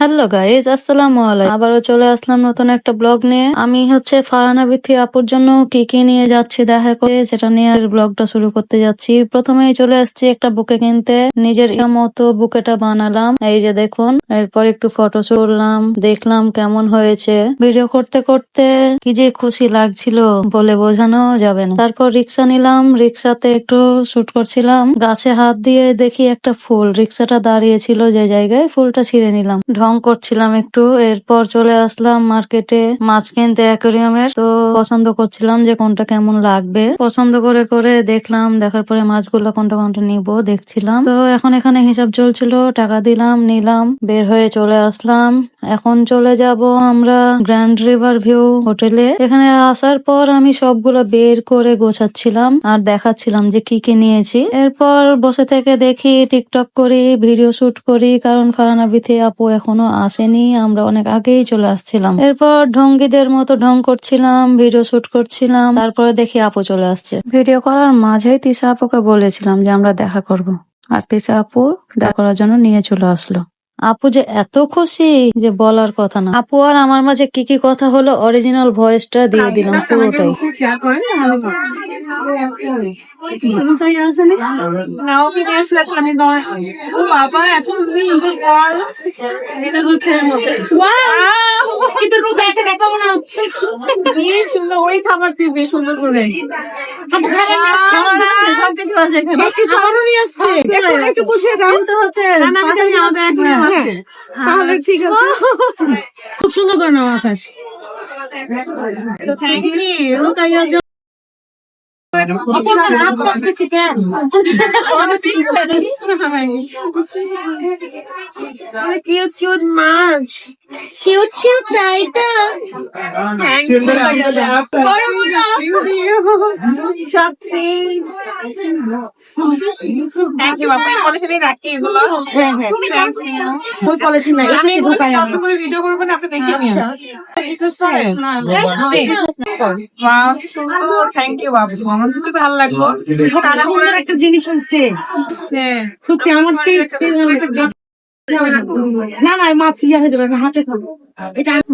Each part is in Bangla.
হ্যালো গাইজ আসসালামু আলাইকুম আবারও চলে আসলাম নতুন একটা ব্লগ নিয়ে। আমি হচ্ছে ফারানা বিথি আপুর জন্য কি কি নিয়ে যাচ্ছি দেখা করে সেটা নিয়ে ব্লগটা শুরু করতে যাচ্ছি। প্রথমেই চলে আসছি একটা বুকে কিনতে। নিজের মতো বুকেটা বানালাম। এই যে দেখুন, এরপর একটু ফটো করলাম দেখলাম কেমন হয়েছে। ভিডিও করতে করতে কি যে খুশি লাগছিল বলে বোঝানো যাবে না। তারপর রিক্সা নিলাম। রিক্সাতে একটু শুট করছিলাম। গাছে হাত দিয়ে দেখি একটা ফুল। রিক্সাটা দাঁড়িয়েছিল যে জায়গায়। ফুলটা ছিঁড়ে নিলাম। করছিলাম একটু, এরপর চলে আসলাম মার্কেটে মাছ কিনতে অ্যাকোরিয়ামের তো পছন্দ করছিলাম যে কোনটা কেমন লাগবে। পছন্দ করে করে দেখলাম, দেখার পরে মাছগুলো কোনটা কোনটা নিব দেখছিলাম। তো এখন এখানে হিসাব চলছিল, টাকা দিলাম, নিলাম, বের হয়ে চলে আসলাম। এখন চলে যাব আমরা গ্র্যান্ড রিভার ভিউ হোটেলে এখানে আসার পর আমি সবগুলো বের করে গোছাচ্ছিলাম আর দেখাচ্ছিলাম যে কি কি নিয়েছি। এরপর বসে থেকে দেখি টিকটক করি ভিডিও শুট করি, কারণ ফারানা বিথি আপু এখনও আসেনি, আমরা অনেক আগেই চলে আসছিলাম। এরপর ঢঙ্গিদের মতো ঢং করছিলাম, ভিডিও শুট করছিলাম, তারপরে দেখি আপু চলে আসছে। ভিডিও করার মাঝেই তিসা আপুকে বলেছিলাম যে আমরা দেখা করব। আর তিসা আপু দেখা করার জন্য নিয়ে চলে আসলো। আপু যে এত খুশি যে বলার কথা না। আপু আর আমার মাঝে কি কি কথা হলো অরিজিনাল ভয়েসটা দিয়ে দিলাম পুরোটাই। খাবার দিবি সুন্দর করে। তাহলে ঠিক আছে। খুব সুন্দর করে নাও আকাশ। কিউট মাছ। কিউট কিউট তাই তো। বাবু আমার খুব ভালো লাগল। একটা জিনিস হচ্ছে হ্যাঁ। হয়ে খাব এটা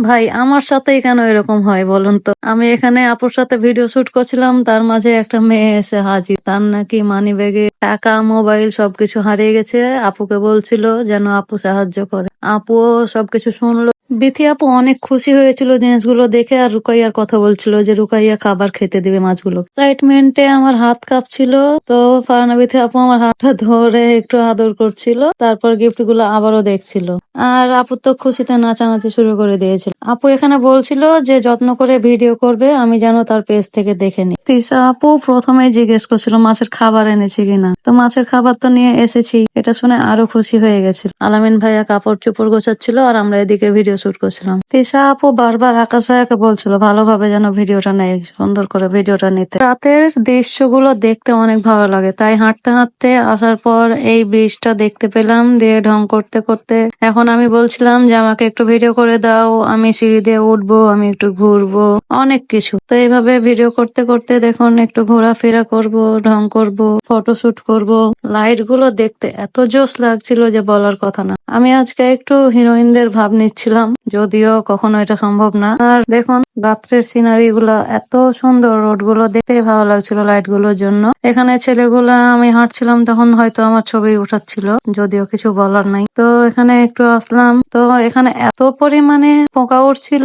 ভাই, আমার সাথে কেন এরকম হয় বলুন তো? আমি এখানে আপুর সাথে ভিডিও শুট করছিলাম, তার মাঝে একটা মেয়ে এসে হাজির। তার নাকি মানি ব্যাগে টাকা মোবাইল সবকিছু হারিয়ে গেছে। আপুকে বলছিল যেন আপু সাহায্য করে। আপুও সবকিছু শুনলো। বিথি আপু অনেক খুশি হয়েছিল জিনিসগুলো দেখে আর রুকাইয়ার কথা বলছিল যে রুকাইয়া খাবার খেতে দিবে মাছগুলো। এক্সাইটমেন্টে আমার হাত কাঁপছিল, তো ফারানা বিথি আপু আমার হাতটা ধরে একটু আদর করছিল, তারপর গিফটগুলো আবারও দেখছিল। আর আপু তো খুশিতে নাচানাচি শুরু করে দিয়েছিল। আপু এখানে বলছিল যে যত্ন করে ভিডিও করবে, আমি যেন তার পেজ থেকে দেখে নি তিসা আপু প্রথমে জিজ্ঞেস করছিল, মাছের খাবার এনেছি কিনা? তো মাছের খাবার তো নিয়ে এসেছি, এটা শুনে আরও খুশি হয়ে গেছিল। আলামিন ভাইয়া কাপড় চোপড় গোছাচ্ছিল, আর আমরা এদিকে ভিডিও শুট করছিলাম। তিসা আপু বারবার আকাশ ভাইয়াকে বলছিল, ভালোভাবে যেন ভিডিওটা নেয় সুন্দর করে ভিডিওটা নিতে। রাতের দৃশ্যগুলো দেখতে অনেক ভালো লাগে। তাই হাঁটতে হাঁটতে আসার পর এই ব্রিজটা দেখতে পেলাম, দিয়ে ঢং করতে করতে এখন আমি বলছিলাম যে, আমাকে একটু ভিডিও করে দাও, আমি সিঁড়ি দিয়ে উঠবো, আমি একটু ঘুরবো। অনেক কিছু। তো এইভাবে ভিডিও করতে করতে দেখুন, একটু ঘোরাফেরা করব, ঢং করব, ফটো শুট করব। লাইটগুলো দেখতে এত জোস লাগছিল যে বলার কথা না। আমি আজকে একটু হিরোইনদের ভাব নিচ্ছিলাম, যদিও কখনো এটা সম্ভব না। আর দেখুন রাত্রের সিনারি গুলা এত সুন্দর রোডগুলো দেখতে ভালো লাগছিল লাইটগুলোর জন্য। এখানে ছেলেগুলা, আমি হাঁটছিলাম তখন হয়তো আমার ছবি উঠাচ্ছিল, যদিও কিছু বলার নাই। তো এখানে একটু আসলাম। তো এখানে এত পরিমাণে পোকা উঠছিল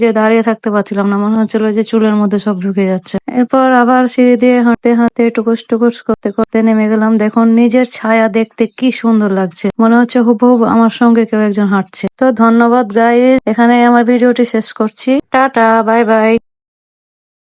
যে দাঁড়িয়ে থাকতে পারছিলাম না। মনে হচ্ছিল যে চুলের মধ্যে সব ঢুকে যাচ্ছে। এরপর আবার সিঁড়ি দিয়ে হাঁটতে হাঁটতে, টুকুস টুকুস করতে করতে নেমে গেলাম। দেখুন, নিজের ছায়া দেখতে কি সুন্দর লাগছে। মনে হচ্ছে হুবহুব আমার সঙ্গে কেউ একজন হাঁটছে। তো ধন্যবাদ গাইজ এখানে আমার ভিডিওটি শেষ করছি। Tata bye bye